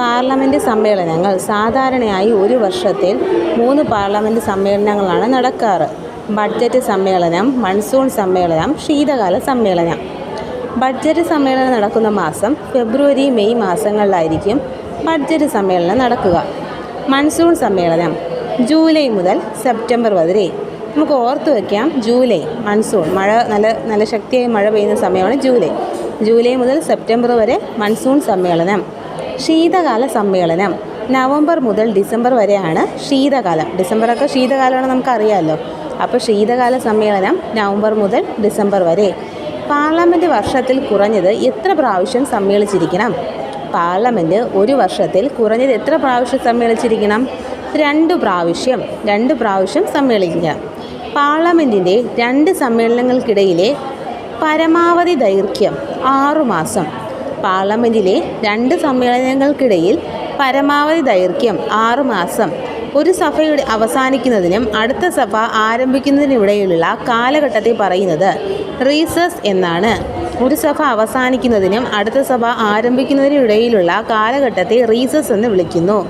Parliament സമ്മേളനങ്ങൾ സാധാരണയായി ഒരു വർഷത്തിൽ മൂന്ന് പാർലമെന്റ് സമ്മേളനങ്ങളാണ് നടക്കാറ്. ബഡ്ജറ്റ് സമ്മേളനം മൺസൂൺ സമ്മേളനം ശീതകാല സമ്മേളനം. ബഡ്ജറ്റ് സമ്മേളനം നടക്കുന്ന മാസം ഫെബ്രുവരി മെയ് മാസങ്ങളിലായിരിക്കും ബഡ്ജറ്റ് സമ്മേളനം നടക്കുക. മൺസൂൺ സമ്മേളനം ജൂലൈ മുതൽ സെപ്റ്റംബർ വരെ. നമുക്ക് ഓർത്ത് വയ്ക്കാം ജൂലൈ മൺസൂൺ മഴ നല്ല നല്ല ശക്തിയായി മഴ പെയ്യുന്ന സമയമാണ് ജൂലൈ. ജൂലൈ മുതൽ സെപ്റ്റംബർ വരെ മൺസൂൺ സമ്മേളനം. ശീതകാല സമ്മേളനം. നവംബർ മുതൽ ഡിസംബർ വരെയാണ് ശീതകാലം. ഡിസംബറൊക്കെ ശീതകാലമാണ് നമുക്കറിയാമല്ലോ അപ്പോൾ ശീതകാല സമ്മേളനം നവംബർ മുതൽ ഡിസംബർ വരെ. പാർലമെന്റ് വർഷത്തിൽ കുറഞ്ഞത് എത്ര പ്രാവശ്യം സമ്മേളിച്ചിരിക്കണം? പാർലമെന്റ് ഒരു വർഷത്തിൽ കുറഞ്ഞത് എത്ര പ്രാവശ്യം സമ്മേളിച്ചിരിക്കണം? രണ്ട് പ്രാവശ്യം രണ്ട് പ്രാവശ്യം സമ്മേളിക്കുക. പാർലമെന്റിന്റെ രണ്ട് സമ്മേളനങ്ങൾക്കിടയിലെ പരമാവധി ദൈർഘ്യം ആറുമാസം പാർലമെന്റിലെ രണ്ട് സമ്മേളനങ്ങൾക്കിടയിൽ പരമാവധി ദൈർഘ്യം ആറുമാസം ഒരു സഭയുടെ അവസാനിക്കുന്നതിനും അടുത്ത സഭ ആരംഭിക്കുന്നതിനിടയിലുള്ള കാലഘട്ടത്തെ പറയുന്നത് റീസസ് എന്നാണ്. ഒരു സഭ അവസാനിക്കുന്നതിനും അടുത്ത സഭ ആരംഭിക്കുന്നതിനിടയിലുള്ള കാലഘട്ടത്തെ റീസസ് എന്ന് വിളിക്കുന്നു.